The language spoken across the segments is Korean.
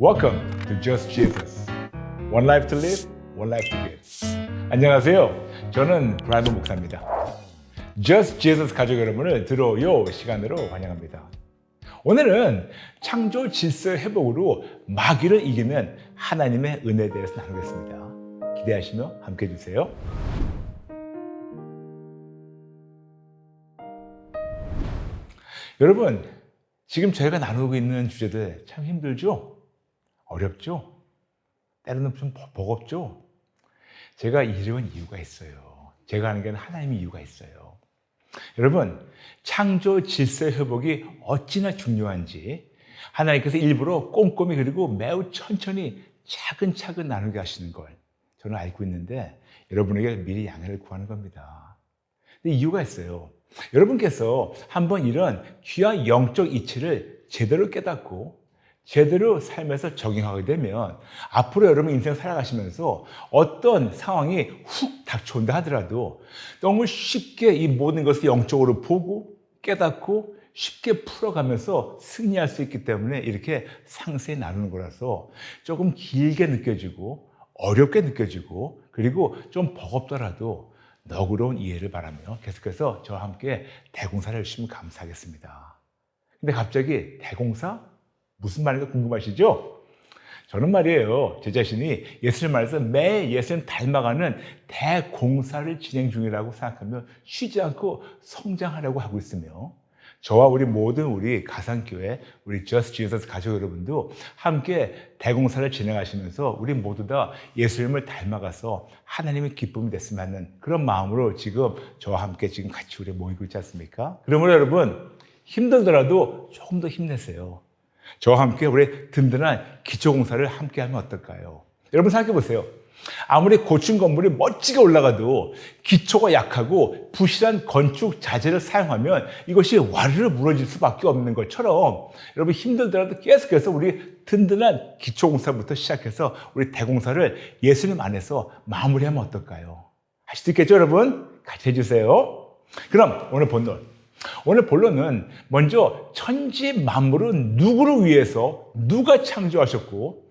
Welcome to Just Jesus. One life to live, one life to give. 안녕하세요. 저는 브라이브 목사입니다. Just Jesus 가족 여러분을 들어요 시간으로 환영합니다. 오늘은 창조 질서 회복으로 마귀를 이기는 하나님의 은혜에 대해서 나누겠습니다. 기대하시며 함께 해주세요. 여러분, 지금 저희가 나누고 있는 주제들 참 힘들죠? 어렵죠? 때로는 좀 버- 버겁죠? 제가 이름은 이유가 있어요. 제가 하는 게 하나님의 이유가 있어요. 여러분, 창조 질서 회복이 어찌나 중요한지 하나님께서 일부러 꼼꼼히 그리고 매우 천천히 차근차근 나누게 하시는 걸 저는 알고 있는데 여러분에게 미리 양해를 구하는 겁니다. 근데 이유가 있어요. 여러분께서 한번 이런 귀한 영적 이치를 제대로 깨닫고 제대로 삶에서 적용하게 되면 앞으로 여러분 인생 살아가시면서 어떤 상황이 훅 닥쳐온다 하더라도 너무 쉽게 이 모든 것을 영적으로 보고 깨닫고 쉽게 풀어가면서 승리할 수 있기 때문에 이렇게 상세히 나누는 거라서 조금 길게 느껴지고 어렵게 느껴지고 그리고 좀 버겁더라도 너그러운 이해를 바라며 계속해서 저와 함께 대공사를 해주시면 감사하겠습니다. 근데 갑자기 대공사? 무슨 말인가 궁금하시죠? 저는 말이에요. 제 자신이 예수님 말에서 매 예수님 닮아가는 대공사를 진행 중이라고 생각하며 쉬지 않고 성장하려고 하고 있으며 저와 우리 모든 우리 가상교회, 우리 Just Jesus 가족 여러분도 함께 대공사를 진행하시면서 우리 모두 다 예수님을 닮아가서 하나님의 기쁨이 됐으면 하는 그런 마음으로 지금 저와 함께 지금 같이 우리 모이고 있지 않습니까? 그러므로 여러분 힘들더라도 조금 더 힘내세요. 저와 함께 우리 든든한 기초공사를 함께 하면 어떨까요? 여러분 생각해 보세요. 아무리 고층 건물이 멋지게 올라가도 기초가 약하고 부실한 건축 자재를 사용하면 이것이 와르르 무너질 수밖에 없는 것처럼 여러분 힘들더라도 계속해서 우리 든든한 기초공사부터 시작해서 우리 대공사를 예수님 안에서 마무리하면 어떨까요? 할수 있겠죠, 여러분? 같이 해주세요. 그럼 오늘 본론. 오늘 본론은 먼저 천지 만물은 누구를 위해서 누가 창조하셨고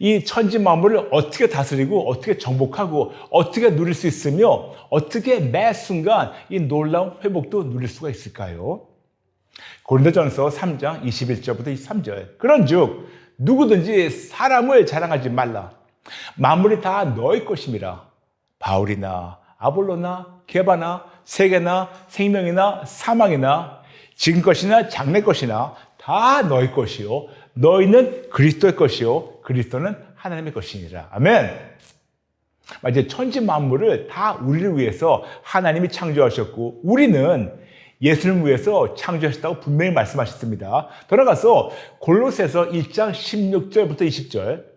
이 천지 만물을 어떻게 다스리고 어떻게 정복하고 어떻게 누릴 수 있으며 어떻게 매 순간 이 놀라운 회복도 누릴 수가 있을까요? 고린도전서 3장 21절부터 23절. 그런즉 누구든지 사람을 자랑하지 말라. 만물이 다 너희 것임이라. 바울이나 아볼로나 게바나 세계나 생명이나 사망이나 지금 것이나 장래 것이나 다 너희 것이요 너희는 그리스도의 것이요 그리스도는 하나님의 것이니라 아멘. 이제 천지 만물을 다 우리를 위해서 하나님이 창조하셨고 우리는 예수님을 위해서 창조하셨다고 분명히 말씀하셨습니다. 돌아가서 골로새서 1장 16절부터 20절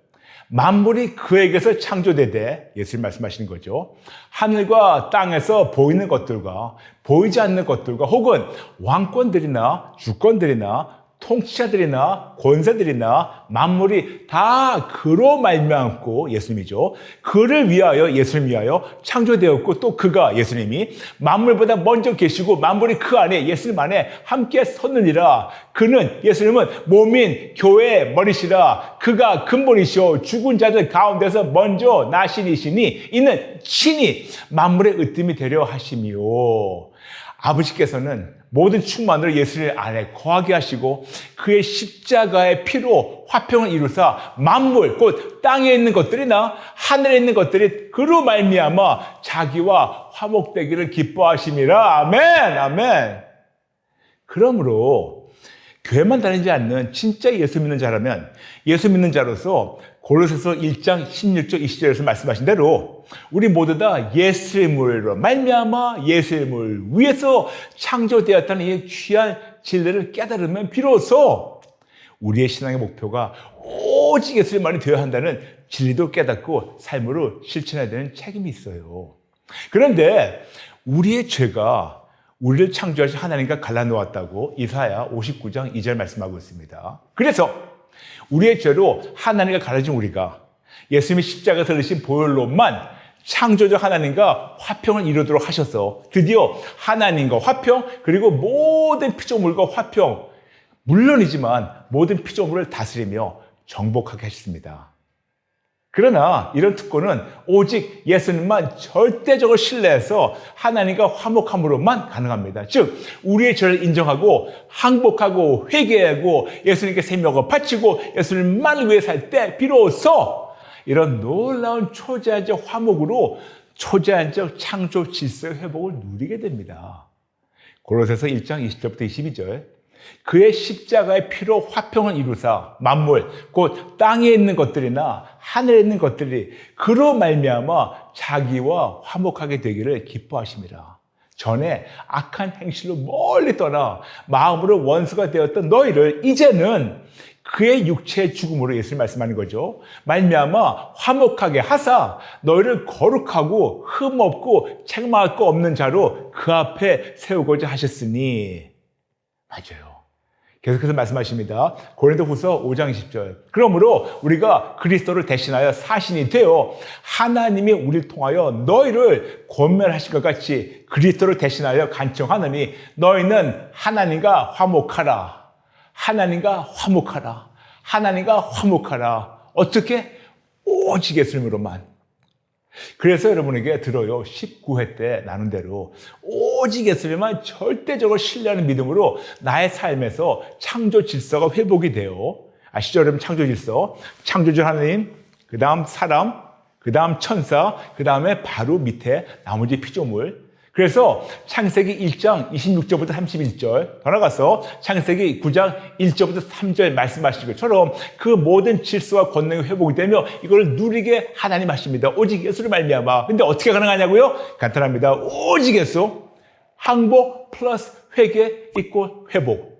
만물이 그에게서 창조되되 예수님 말씀하시는 거죠. 하늘과 땅에서 보이는 것들과 보이지 않는 것들과 혹은 왕권들이나 주권들이나 통치자들이나 권세들이나 만물이 다 그로 말미암고 예수님이죠. 그를 위하여 예수님 위하여 창조되었고 또 그가 예수님이 만물보다 먼저 계시고 만물이 그 안에 예수님 안에 함께 섰느니라. 그는 예수님은 몸인 교회의 머리시라. 그가 근본이시오. 죽은 자들 가운데서 먼저 나신이시니 이는 친히 만물의 으뜸이 되려 하심이요. 아버지께서는 모든 충만을 예수님 안에 거하게 하시고 그의 십자가의 피로 화평을 이루사 만물 곧 땅에 있는 것들이나 하늘에 있는 것들이 그로 말미암아 자기와 화목되기를 기뻐하심이라. 아멘. 아멘. 그러므로 교회만 다니지 않는 진짜 예수 믿는 자라면 예수 믿는 자로서 골로새서 1장 16절 20절에서 말씀하신 대로 우리 모두 다 예수님으로 말미암아 예수님을 위해서 창조되었다는 이 귀한 진리를 깨달으면 비로소 우리의 신앙의 목표가 오직 예수님만이 되어야 한다는 진리도 깨닫고 삶으로 실천해야 되는 책임이 있어요. 그런데 우리의 죄가 우리를 창조하신 하나님과 갈라놓았다고 이사야 59장 2절 말씀하고 있습니다. 그래서 우리의 죄로 하나님과 갈라진 우리가 예수님이 십자가에서 흘리신 보혈로만 창조주 하나님과 화평을 이루도록 하셔서 드디어 하나님과 화평 그리고 모든 피조물과 화평 물론이지만 모든 피조물을 다스리며 정복하게 하셨습니다. 그러나 이런 특권은 오직 예수님만 절대적으로 신뢰해서 하나님과 화목함으로만 가능합니다. 즉, 우리의 죄를 인정하고 항복하고 회개하고 예수님께 생명을 바치고 예수님만을 위해 살 때 비로소 이런 놀라운 초자연적 화목으로 초자연적 창조 질서의 회복을 누리게 됩니다. 고로새서 1장 20절부터 22절 그의 십자가의 피로 화평을 이루사 만물 곧 땅에 있는 것들이나 하늘에 있는 것들이 그로 말미암아 자기와 화목하게 되기를 기뻐하심이라. 전에 악한 행실로 멀리 떠나 마음으로 원수가 되었던 너희를 이제는 그의 육체의 죽음으로 예수님 말씀하는 거죠. 말미암아 화목하게 하사 너희를 거룩하고 흠 없고 책망할 거 없는 자로 그 앞에 세우고자 하셨으니 맞아요. 계속해서 말씀하십니다. 고린도 후서 5장 20절. 그러므로 우리가 그리스도를 대신하여 사신이 되어 하나님이 우리를 통하여 너희를 권면하신 것 같이 그리스도를 대신하여 간청하느니 너희는 하나님과 화목하라. 하나님과 화목하라. 하나님과 화목하라. 어떻게? 오직 예수님으로만. 그래서 여러분에게 들어요. 19회 때 나눈 대로 오직 예수님만 절대적으로 신뢰하는 믿음으로 나의 삶에서 창조 질서가 회복이 돼요. 아시죠? 여러분 창조 질서. 창조주 하나님, 그 다음 사람, 그 다음 천사, 그 다음에 바로 밑에 나머지 피조물. 그래서 창세기 1장 26절부터 31절 더 나가서 창세기 9장 1절부터 3절 말씀하신 것처럼 그 모든 질서와 권능이 회복이 되며 이걸 누리게 하나님 하십니다. 오직 예수를 말미암아. 근데 어떻게 가능하냐고요? 간단합니다. 오직 예수 항복 플러스 회개 있고 회복.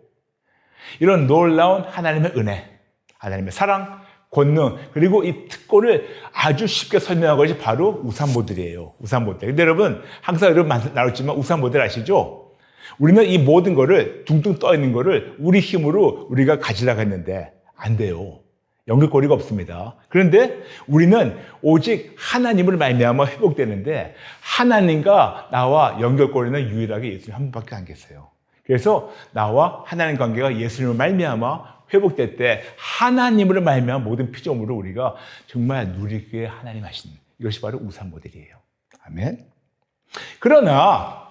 이런 놀라운 하나님의 은혜, 하나님의 사랑, 권능 그리고 이 특권을 아주 쉽게 설명한 것이 바로 우산 모델이에요. 우산 모델. 근데 여러분 항상 여러분 나눴지만 우산 모델 아시죠? 우리는 이 모든 거를 둥둥 떠 있는 거를 우리 힘으로 우리가 가지려고 했는데 안 돼요. 연결고리가 없습니다. 그런데 우리는 오직 하나님을 말미암아 회복되는데 하나님과 나와 연결고리는 유일하게 예수님 한 분밖에 안 계세요. 그래서 나와 하나님 관계가 예수님을 말미암아 회복될 때 하나님으로 말미암아 모든 피조물을 우리가 정말 누리게 하나님 하시는 이것이 바로 우상 모델이에요. 아멘. 그러나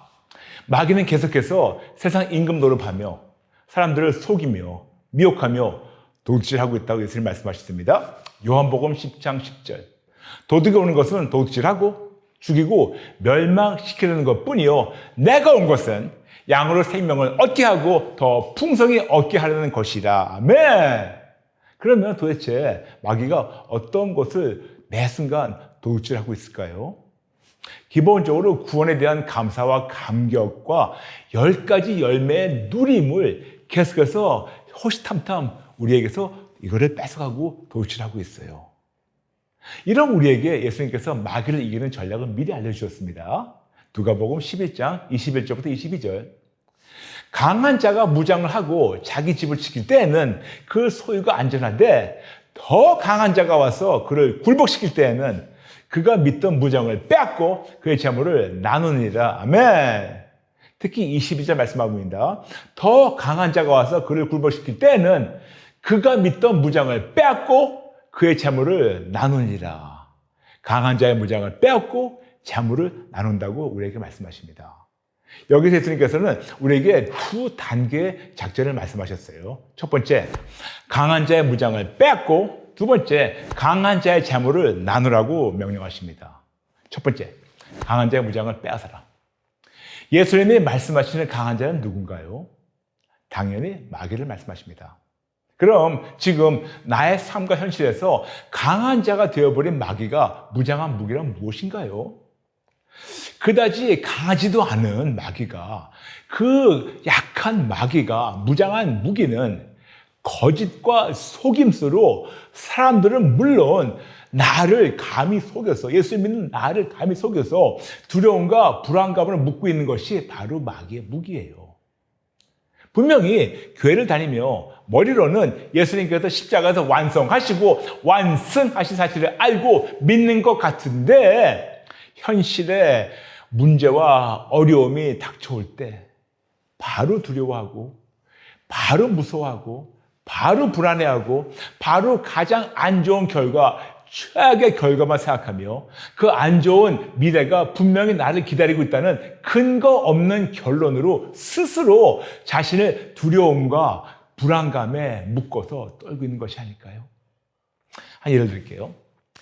마귀는 계속해서 세상 임금 노릇하며 사람들을 속이며 미혹하며 도둑질하고 있다고 예수님 말씀하셨습니다. 요한복음 10장 10절. 도둑이 오는 것은 도둑질하고 죽이고 멸망시키는 것 뿐이요. 내가 온 것은 양으로 생명을 얻게 하고 더 풍성히 얻게 하려는 것이라. 아멘. 그러면 도대체 마귀가 어떤 것을 매 순간 도둑질하고 있을까요? 기본적으로 구원에 대한 감사와 감격과 열 가지 열매의 누림을 계속해서 호시탐탐 우리에게서 이거를 뺏어가고 도둑질하고 있어요. 이런 우리에게 예수님께서 마귀를 이기는 전략을 미리 알려주셨습니다. 누가복음 11장 21절부터 22절. 강한 자가 무장을 하고 자기 집을 지킬 때에는 그 소유가 안전한데 더 강한 자가 와서 그를 굴복시킬 때에는 그가 믿던 무장을 빼앗고 그의 재물을 나누니라. 아멘. 특히 22절 말씀하고 있습니다. 더 강한 자가 와서 그를 굴복시킬 때에는 그가 믿던 무장을 빼앗고 그의 재물을 나누니라. 강한 자의 무장을 빼앗고 재물을 나눈다고 우리에게 말씀하십니다. 여기서 예수님께서는 우리에게 두 단계의 작전을 말씀하셨어요. 첫 번째, 강한 자의 무장을 빼앗고 두 번째, 강한 자의 재물을 나누라고 명령하십니다. 첫 번째, 강한 자의 무장을 빼앗아라. 예수님이 말씀하시는 강한 자는 누군가요? 당연히 마귀를 말씀하십니다. 그럼 지금 나의 삶과 현실에서 강한 자가 되어버린 마귀가 무장한 무기란 무엇인가요? 그다지 강하지도 않은 마귀가 그 약한 마귀가 무장한 무기는 거짓과 속임수로 사람들은 물론 나를 감히 속여서 예수 믿는 나를 감히 속여서 두려움과 불안감을 묻고 있는 것이 바로 마귀의 무기예요. 분명히 교회를 다니며 머리로는 예수님께서 십자가에서 완성하시고 완승하신 사실을 알고 믿는 것 같은데 현실에 문제와 어려움이 닥쳐올 때 바로 두려워하고 바로 무서워하고 바로 불안해하고 바로 가장 안 좋은 결과, 최악의 결과만 생각하며 그 안 좋은 미래가 분명히 나를 기다리고 있다는 근거 없는 결론으로 스스로 자신을 두려움과 불안감에 묶어서 떨고 있는 것이 아닐까요? 한 예를 들게요.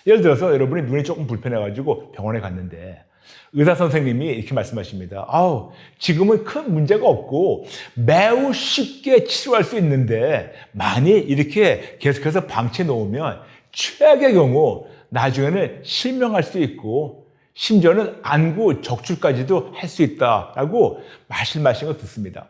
예를 들어서 여러분이 눈이 조금 불편해가지고 병원에 갔는데 의사 선생님이 이렇게 말씀하십니다. 아우, 지금은 큰 문제가 없고 매우 쉽게 치료할 수 있는데 만일 이렇게 계속해서 방치해 놓으면 최악의 경우 나중에는 실명할 수 있고 심지어는 안구 적출까지도 할 수 있다라고 말씀하신 거 듣습니다.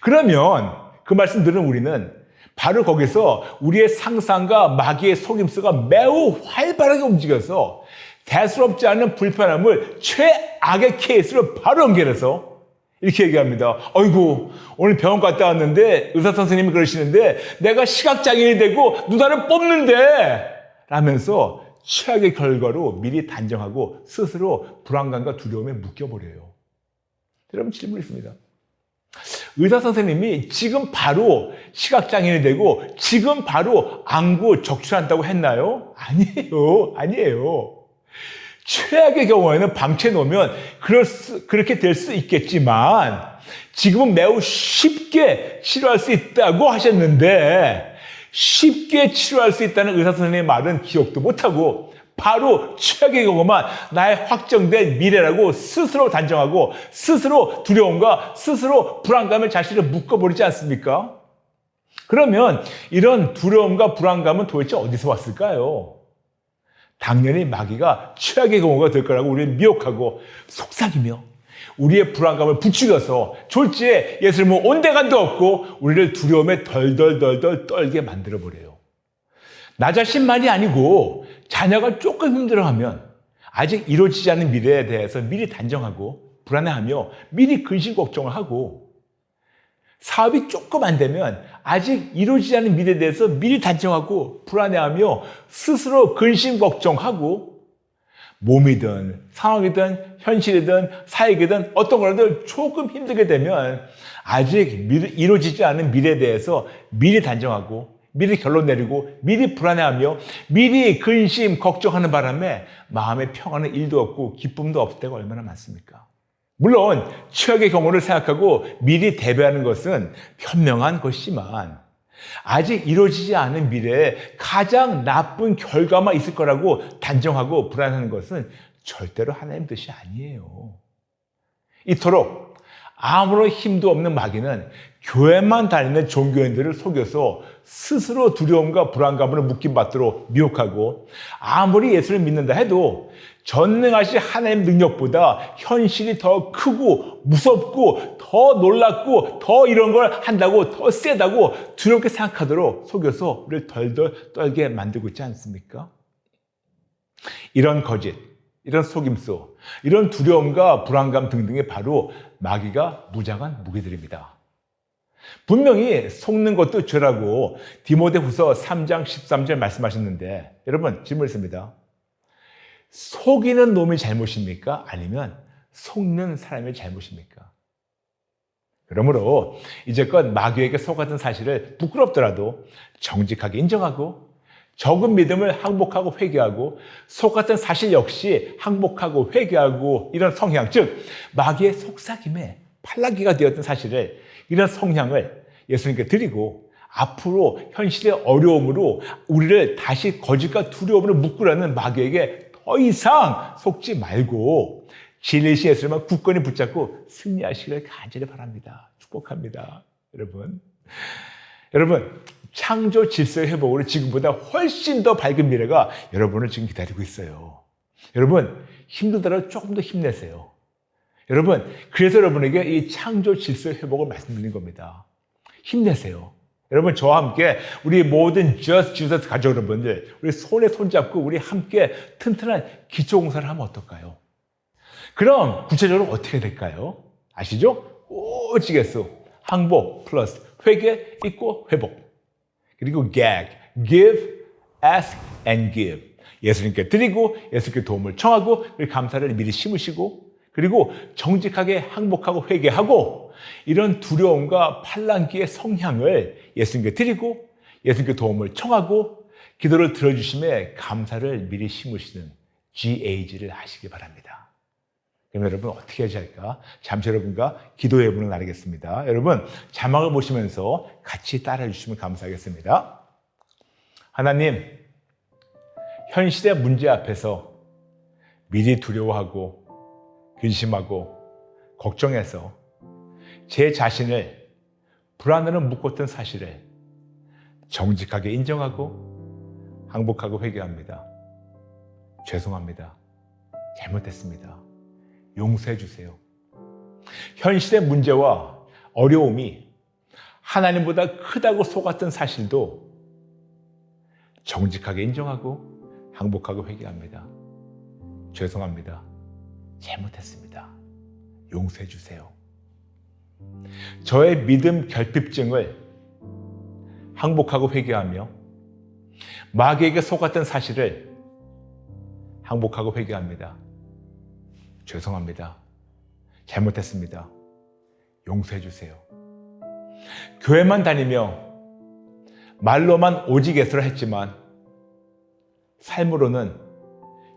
그러면 그 말씀 들은 우리는 바로 거기서 우리의 상상과 마귀의 속임수가 매우 활발하게 움직여서 대수롭지 않은 불편함을 최악의 케이스로 바로 연결해서 이렇게 얘기합니다. 어이구, 오늘 병원 갔다 왔는데 의사 선생님이 그러시는데 내가 시각장애인이 되고 누나를 뽑는데 라면서 최악의 결과로 미리 단정하고 스스로 불안감과 두려움에 묶여버려요. 여러분 질문 있습니다. 의사 선생님이 지금 바로 시각장애인이 되고 지금 바로 안구 적출한다고 했나요? 아니에요. 아니에요. 최악의 경우에는 방치해 놓으면 그럴 수, 그렇게 될 수 있겠지만 지금은 매우 쉽게 치료할 수 있다고 하셨는데 쉽게 치료할 수 있다는 의사 선생님의 말은 기억도 못하고 바로 최악의 경우만 나의 확정된 미래라고 스스로 단정하고 스스로 두려움과 스스로 불안감을 자신을 묶어버리지 않습니까? 그러면 이런 두려움과 불안감은 도대체 어디서 왔을까요? 당연히 마귀가 최악의 경우가 될 거라고 우리는 미혹하고 속삭이며 우리의 불안감을 부추겨서 졸지에 예수님은 온데간도 없고 우리를 두려움에 덜덜덜덜 떨게 만들어 버려요. 나 자신만이 아니고 자녀가 조금 힘들어하면 아직 이루어지지 않은 미래에 대해서 미리 단정하고 불안해하며 미리 근심 걱정을 하고 사업이 조금 안 되면 아직 이루어지지 않은 미래에 대해서 미리 단정하고 불안해하며 스스로 근심 걱정하고 몸이든 상황이든 현실이든 사역이든 어떤 거라도 조금 힘들게 되면 아직 이루어지지 않은 미래에 대해서 미리 단정하고 미리 결론 내리고 미리 불안해하며 미리 근심 걱정하는 바람에 마음의 평안은 일도 없고 기쁨도 없을 때가 얼마나 많습니까? 물론 최악의 경우를 생각하고 미리 대비하는 것은 현명한 것이지만 아직 이루어지지 않은 미래에 가장 나쁜 결과만 있을 거라고 단정하고 불안하는 것은 절대로 하나님 뜻이 아니에요. 이토록 아무런 힘도 없는 마귀는 교회만 다니는 종교인들을 속여서 스스로 두려움과 불안감으로 묶임 받도록 미혹하고 아무리 예수를 믿는다 해도 전능하신 하나님 능력보다 현실이 더 크고 무섭고 더 놀랍고 더 이런 걸 한다고 더 세다고 두렵게 생각하도록 속여서 우리를 덜덜 떨게 만들고 있지 않습니까? 이런 거짓, 이런 속임수, 이런 두려움과 불안감 등등이 바로 마귀가 무장한 무기들입니다. 분명히 속는 것도 죄라고 디모데후서 3장 13절 말씀하셨는데 여러분 질문 있습니다. 속이는 놈이 잘못입니까? 아니면 속는 사람의 잘못입니까? 그러므로 이제껏 마귀에게 속았던 사실을 부끄럽더라도 정직하게 인정하고 적은 믿음을 항복하고 회개하고 속았던 사실 역시 항복하고 회개하고 이런 성향, 즉 마귀의 속삭임에 팔라기가 되었던 사실을 이런 성향을 예수님께 드리고 앞으로 현실의 어려움으로 우리를 다시 거짓과 두려움으로 묶으라는 마귀에게 더 이상 속지 말고 진리시 예수님만 굳건히 붙잡고 승리하시길 간절히 바랍니다. 축복합니다. 여러분. 여러분, 창조 질서의 회복으로 지금보다 훨씬 더 밝은 미래가 여러분을 지금 기다리고 있어요. 여러분, 힘들더라도 조금 더 힘내세요. 여러분, 그래서 여러분에게 이 창조 질서의 회복을 말씀드린 겁니다. 힘내세요. 여러분, 저와 함께 우리 모든 Just Jesus 가족 여러분들, 우리 손에 손잡고 우리 함께 튼튼한 기초공사를 하면 어떨까요? 그럼 구체적으로 어떻게 될까요? 아시죠? 오지겠어. 항복 플러스 회개 있고 회복. 그리고 gag, give, ask and give. 예수님께 드리고 예수님께 도움을 청하고 감사를 미리 심으시고 그리고 정직하게 항복하고 회개하고 이런 두려움과 팔랑기의 성향을 예수님께 드리고 예수님께 도움을 청하고 기도를 들어주심에 감사를 미리 심으시는 GAG를 하시기 바랍니다. 그럼 여러분 어떻게 하셔야 할까? 잠시 여러분과 기도의 문을 나누겠습니다. 여러분 자막을 보시면서 같이 따라해 주시면 감사하겠습니다. 하나님, 현실의 문제 앞에서 미리 두려워하고 근심하고 걱정해서 제 자신을 불안으로 묶었던 사실을 정직하게 인정하고 항복하고 회개합니다. 죄송합니다. 잘못했습니다. 용서해 주세요. 현실의 문제와 어려움이 하나님보다 크다고 속았던 사실도 정직하게 인정하고 항복하고 회개합니다. 죄송합니다. 잘못했습니다. 용서해 주세요. 저의 믿음 결핍증을 항복하고 회개하며 마귀에게 속았던 사실을 항복하고 회개합니다. 죄송합니다. 잘못했습니다. 용서해 주세요. 교회만 다니며 말로만 오직 예수를 했지만 삶으로는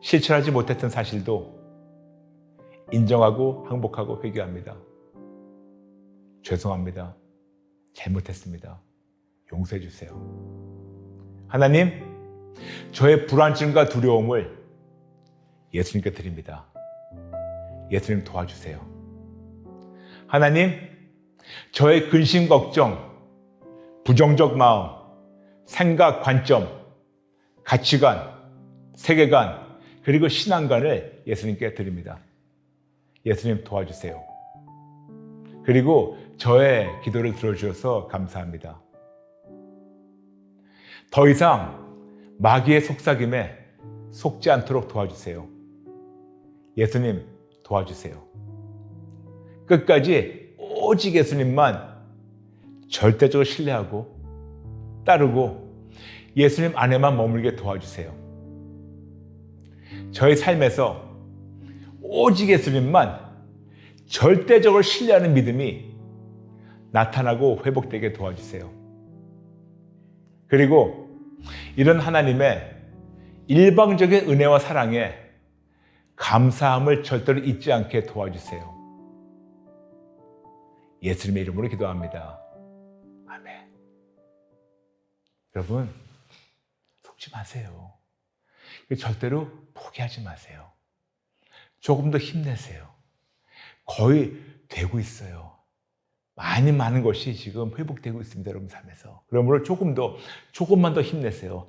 실천하지 못했던 사실도 인정하고 항복하고 회개합니다. 죄송합니다. 잘못했습니다. 용서해 주세요. 하나님, 저의 불안증과 두려움을 예수님께 드립니다. 예수님 도와주세요. 하나님, 저의 근심 걱정, 부정적 마음, 생각, 관점, 가치관, 세계관, 그리고 신앙관을 예수님께 드립니다. 예수님 도와주세요. 그리고 저의 기도를 들어주셔서 감사합니다. 더 이상 마귀의 속삭임에 속지 않도록 도와주세요. 예수님 도와주세요. 끝까지 오직 예수님만 절대적으로 신뢰하고 따르고 예수님 안에만 머물게 도와주세요. 저의 삶에서 오직 예수님만 절대적으로 신뢰하는 믿음이 나타나고 회복되게 도와주세요. 그리고 이런 하나님의 일방적인 은혜와 사랑에 감사함을 절대로 잊지 않게 도와주세요. 예수님의 이름으로 기도합니다. 아멘. 여러분, 속지 마세요. 절대로 포기하지 마세요. 조금 더 힘내세요. 거의 되고 있어요. 많이 많은 것이 지금 회복되고 있습니다, 여러분 삶에서. 그러므로 조금 더, 조금만 더 힘내세요.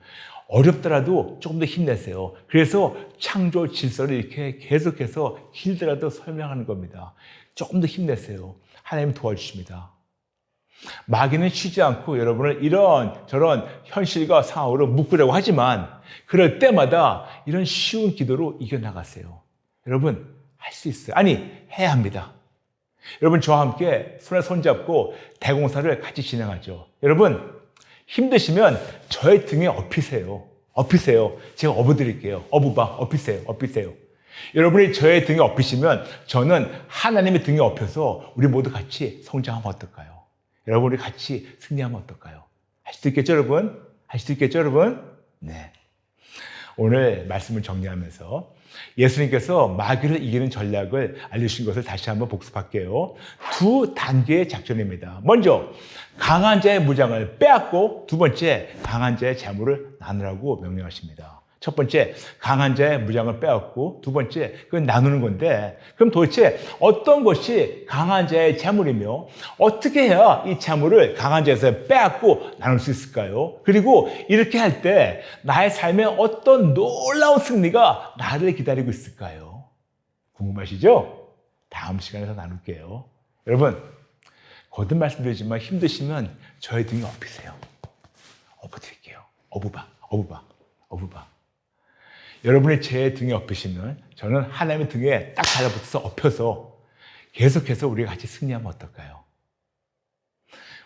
어렵더라도 조금 더 힘내세요. 그래서 창조 질서를 이렇게 계속해서 길더라도 설명하는 겁니다. 조금 더 힘내세요. 하나님 도와주십니다. 마귀는 쉬지 않고 여러분을 이런 저런 현실과 상황으로 묶으려고 하지만 그럴 때마다 이런 쉬운 기도로 이겨나가세요. 여러분, 할 수 있어요. 아니, 해야 합니다. 여러분, 저와 함께 손에 손잡고 대공사를 같이 진행하죠. 여러분, 힘드시면 저의 등에 업히세요. 업히세요. 제가 업어드릴게요. 업어봐. 업히세요. 업히세요. 여러분이 저의 등에 업히시면 저는 하나님의 등에 업혀서 우리 모두 같이 성장하면 어떨까요? 여러분, 우리 같이 승리하면 어떨까요? 할수 있겠죠, 여러분? 할수 있겠죠, 여러분? 네. 오늘 말씀을 정리하면서 예수님께서 마귀를 이기는 전략을 알려주신 것을 다시 한번 복습할게요. 두 단계의 작전입니다. 먼저 강한 자의 무장을 빼앗고 두 번째 강한 자의 재물을 나누라고 명령하십니다. 첫 번째 강한 자의 무장을 빼앗고 두 번째 그건 나누는 건데 그럼 도대체 어떤 것이 강한 자의 재물이며 어떻게 해야 이 재물을 강한 자에서 빼앗고 나눌 수 있을까요? 그리고 이렇게 할 때 나의 삶에 어떤 놀라운 승리가 나를 기다리고 있을까요? 궁금하시죠? 다음 시간에서 나눌게요. 여러분 거듭 말씀드리지만 힘드시면 저의 등에 업히세요. 업어드릴게요. 어부바, 어부바, 어부바. 여러분이 제 등에 업히시면 저는 하나님의 등에 딱 달라붙어서 업혀서 계속해서 우리가 같이 승리하면 어떨까요?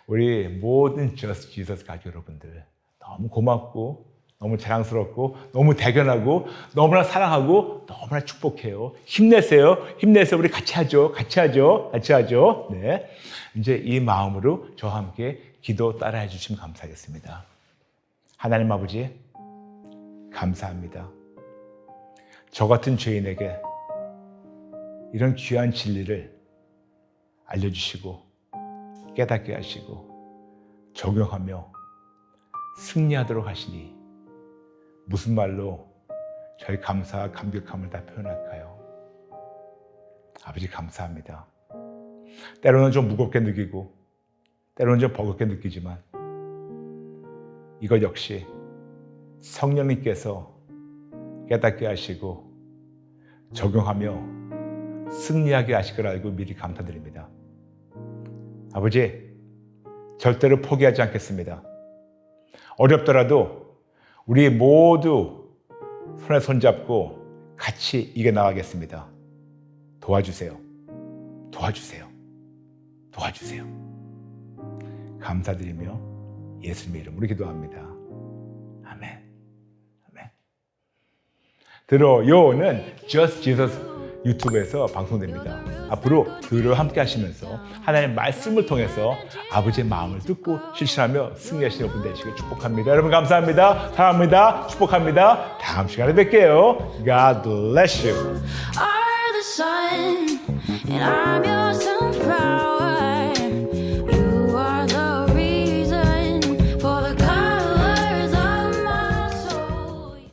우리 모든 저스 지서스 가족 여러분들 너무 고맙고 너무 자랑스럽고 너무 대견하고 너무나 사랑하고 너무나 축복해요. 힘내세요. 힘내세요. 우리 같이 하죠. 같이 하죠. 같이 하죠. 네. 이제 이 마음으로 저와 함께 기도 따라해 주시면 감사하겠습니다. 하나님 아버지, 감사합니다. 저 같은 죄인에게 이런 귀한 진리를 알려주시고 깨닫게 하시고 적용하며 승리하도록 하시니 무슨 말로 저희 감사와 감격함을 다 표현할까요? 아버지 감사합니다. 때로는 좀 무겁게 느끼고 때로는 좀 버겁게 느끼지만 이것 역시 성령님께서 깨닫게 하시고 적용하며 승리하게 하실 걸 알고 미리 감사드립니다. 아버지, 절대로 포기하지 않겠습니다. 어렵더라도 우리 모두 손에 손잡고 같이 이겨나가겠습니다. 도와주세요. 도와주세요. 도와주세요. 감사드리며 예수님의 이름으로 기도합니다. 들어요는 Just Jesus 유튜브에서 방송됩니다. 앞으로 들어 함께 하시면서 하나님의 말씀을 통해서 아버지의 마음을 듣고 실천하며 승리하시는 분 되시길 축복합니다. 여러분 감사합니다. 사랑합니다. 축복합니다. 다음 시간에 뵐게요. God bless you.